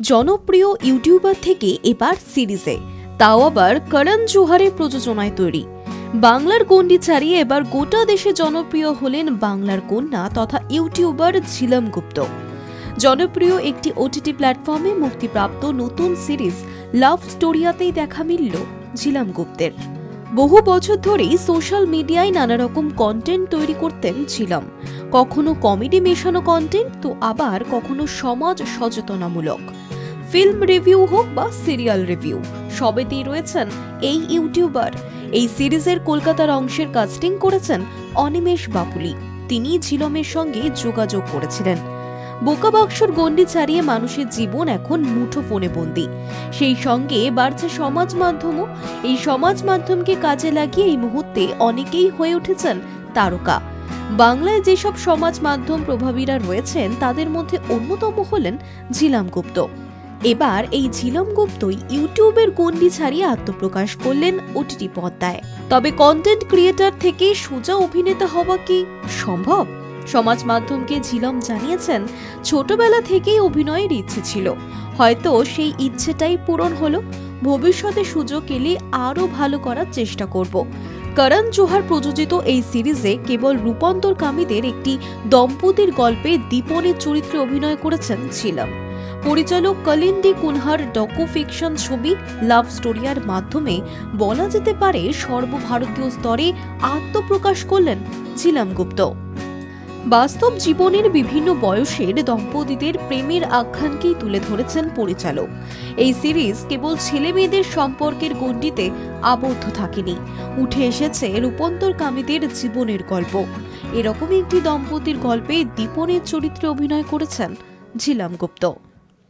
জনপ্রিয় ইউটিউবার থেকে এবার সিরিজে। তাও আবার করণ জোহারের প্রযোজনায় তৈরি। বাংলার গণ্ডি ছাড়িয়ে এবার গোটা দেশে জনপ্রিয় হলেন বাংলার কন্যা তথা ইউটিউবার ঝিলম গুপ্ত। জনপ্রিয় একটি ওটিটি প্ল্যাটফর্মে মুক্তিপ্রাপ্ত নতুন সিরিজ লাভ স্টোরিয়াতেই দেখা মিলল ঝিলাম গুপ্তের। বহু বছর ধরেই সোশ্যাল মিডিয়ায় নানা রকম কন্টেন্ট তৈরি করতেন ছিলাম কখনো কমেডি মেশানো কন্টেন্ট তো আবার কখনো সমাজ সচেতনামূলক। ফিল্ম রিভিউ হোক বা সিরিয়াল রিভিউ, সবেতেই রয়েছেন এই ইউটিউবার। এই সিরিজের কলকাতার অংশের কাস্টিং করেছেন অনিমেষ বাপুলি তিনি ঝিলমের সঙ্গে যোগাযোগ করেছিলেন। বোকা বাক্সর গণ্ডি ছাড়িয়ে মানুষের জীবন এখন মুঠো ফোনে বন্দি। সেই সঙ্গে বাড়ছে সমাজ মাধ্যমও। এই সমাজ মাধ্যমকে কাজে লাগিয়ে এই মুহূর্তে অনেকেই হয়ে উঠেছেন তারকা। বাংলায় যেসব সমাজ মাধ্যম প্রভাবীরা রয়েছেন, তাদের মধ্যে অন্যতম হলেন ঝিলাম গুপ্ত। এবার এই ঝিলম গুপ্তই ইউটিউবের গণ্ডি ছাড়িয়ে আত্মপ্রকাশ করলেন ওটিটি পর্দায়। তবে কন্টেন্ট ক্রিয়েটর থেকে সোজা অভিনেতা হওয়া কি সম্ভব? সমাজ মাধ্যমকে ঝিলম জানিয়েছেন, ছোটবেলা থেকেই অভিনয়ের ইচ্ছে ছিল। হয়তো সেই ইচ্ছেটাই পূরণ হলো। ভবিষ্যতে সুযোগ এলে আরও ভালো করার চেষ্টা করব। করণ জোহার প্রযোজিত এই সিরিজে কেবল রূপান্তরকামীদের একটি দম্পতির গল্পে দীপনের চরিত্রে অভিনয় করেছেন ছিলাম পরিচালক কলিন্দি কুনহার ডকু ফিকশন ছবি লাভ স্টোরিয়ার মাধ্যমে বলা যেতে পারে সর্বভারতীয় স্তরে আত্মপ্রকাশ করলেন ছিলাম গুপ্ত। বাস্তব জীবনের বিভিন্ন বয়সের দম্পতিদের প্রেমের আখ্যানকেই তুলে ধরেছেন পরিচালক। এই সিরিজ কেবল ছেলে মেয়েদের সম্পর্কের গণ্ডিতে আবদ্ধ থাকেনি। উঠে এসেছে রূপান্তরকামীদের জীবনের গল্প। এরকমই একটি দম্পতির গল্পে দীপনের চরিত্রে অভিনয় করেছেন ঝিলাম গুপ্ত।